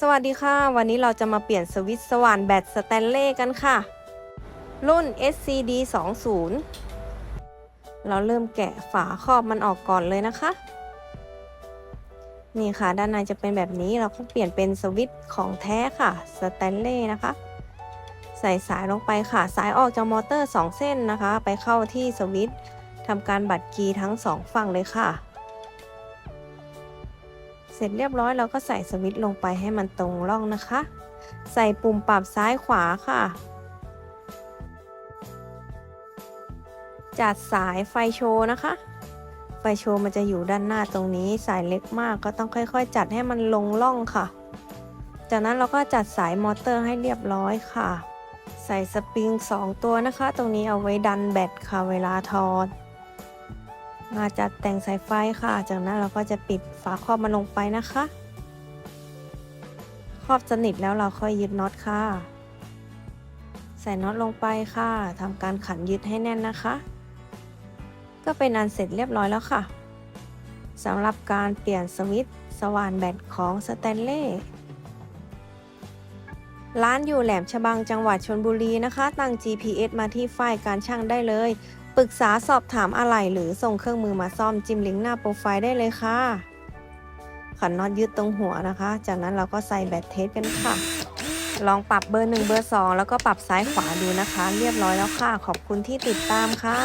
สวัสดีค่ะ วันนี้เราจะมาเปลี่ยนสวิตช์สว่านแบตสแตนเล่กันค่ะ รุ่น SCD 20เราเริ่มแกะฝาครอบมันออกก่อนเลยนะคะ นี่ค่ะ ด้านในจะเป็นแบบนี้เราก็เปลี่ยนเป็นสวิตช์ของแท้ค่ะสแตนเล่นะคะ ใส่สายลงไปค่ะ สายออกจากมอเตอร์ 2 เส้นนะคะ ไปเข้าที่สวิตช์ทำการบัดคีทั้ง 2 ฝั่งเลยค่ะ ร็จเรียบร้อยเราก็ใส่สวิตช์ลงไปให้มันตรงร่องนะคะ ใส่ปุ่มปรับซ้ายขวาค่ะ จัดสายไฟโชว์นะคะ ไฟโชว์มันจะอยู่ด้านหน้าตรงนี้ สายเล็กมากก็ต้องค่อยๆ จัดให้มันลงร่องค่ะ จากนั้นเราก็จัดสายมอเตอร์ให้เรียบร้อยค่ะ ใส่สปริง 2 ตัวนะคะ ตรงนี้เอาไว้ดันแบตค่ะเวลาถอด มาจัดแต่งสายไฟค่ะ จากนั้นเราก็จะปิดฝาครอบมันลงไปนะคะ ครอบสนิทแล้วเราค่อยยึดน็อตค่ะ ใส่น็อตลงไปค่ะทำการขันยึดให้แน่นนะคะ ก็เป็นอันเสร็จเรียบร้อยแล้วค่ะสำหรับการเปลี่ยนสวิตช์สว่านแบตของสแตนเล่ร้านอยู่แหลมฉบังจังหวัดชนบุรีนะคะ ตั้ง GPS มาที่ฝ้ายการช่างได้เลย ปรึกษาสอบถามอะไรหรือส่งเครื่องมือมาซ่อมจิ้มลิงก์หน้าโปรไฟล์ได้เลยค่ะขันน็อตยึดตรงหัวนะคะ จากนั้นเราก็ใส่แบตเทสกันค่ะ ลองปรับเบอร์1เบอร์2แล้วก็ปรับซ้ายขวาดูนะคะ เรียบร้อยแล้วค่ะ ขอบคุณที่ติดตามค่ะ